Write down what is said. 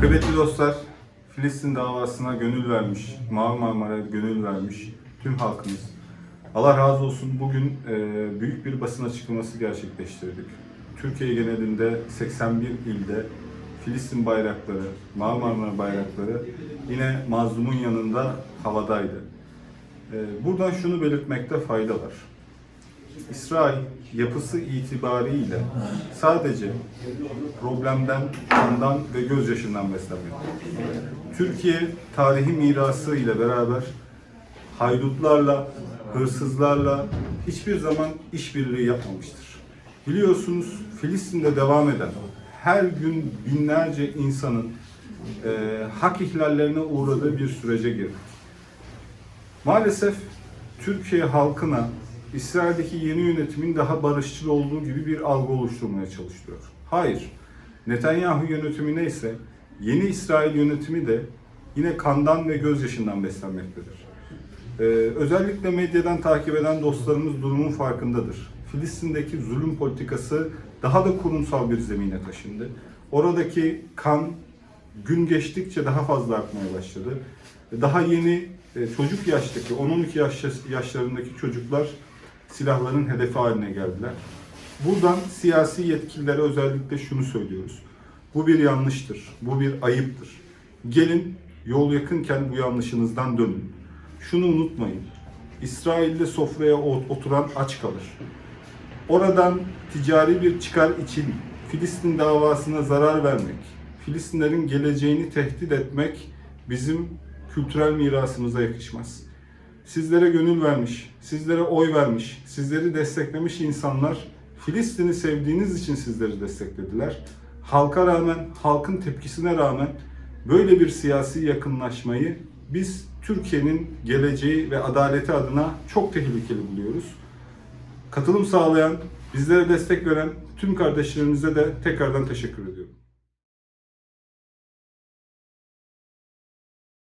Kıymetli dostlar, Filistin davasına gönül vermiş, Mavi Marmara'ya gönül vermiş tüm halkımız. Allah razı olsun bugün e, büyük bir basın açıklaması gerçekleştirdik. Türkiye genelinde 81 ilde Filistin bayrakları, Mavi Marmara bayrakları yine mazlumun yanında havadaydı. E, buradan şunu belirtmekte fayda var. İsrail yapısı itibariyle sadece problemden, kandan ve gözyaşından beslenmiyor. Türkiye tarihi mirası ile beraber haydutlarla, hırsızlarla hiçbir zaman işbirliği yapmamıştır. Biliyorsunuz Filistin'de devam eden her gün binlerce insanın e, hak ihlallerine uğradığı bir sürece girdik. Maalesef Türkiye halkına İsrail'deki yeni yönetimin daha barışçıl olduğu gibi bir algı oluşturmaya çalışıyor. Hayır. Netanyahu yönetimi neyse yeni İsrail yönetimi de yine kandan ve gözyaşından beslenmektedir. Ee, özellikle medyadan takip eden dostlarımız durumun farkındadır. Filistin'deki zulüm politikası daha da kurumsal bir zemine taşındı. Oradaki kan gün geçtikçe daha fazla artmaya başladı. Daha yeni e, çocuk yaştaki, 10-12 yaş, yaşlarındaki çocuklar silahların hedefi haline geldiler. Buradan siyasi yetkililere özellikle şunu söylüyoruz. Bu bir yanlıştır, bu bir ayıptır. Gelin yol yakınken bu yanlışınızdan dönün. Şunu unutmayın. İsrail'de sofraya oturan aç kalır. Oradan ticari bir çıkar için Filistin davasına zarar vermek, Filistinlerin geleceğini tehdit etmek bizim kültürel mirasımıza yakışmaz. Sizlere gönül vermiş, sizlere oy vermiş, sizleri desteklemiş insanlar Filistin'i sevdiğiniz için sizleri desteklediler. Halka rağmen, halkın tepkisine rağmen böyle bir siyasi yakınlaşmayı biz Türkiye'nin geleceği ve adaleti adına çok tehlikeli buluyoruz. Katılım sağlayan, bizlere destek veren tüm kardeşlerimize de tekrardan teşekkür ediyorum.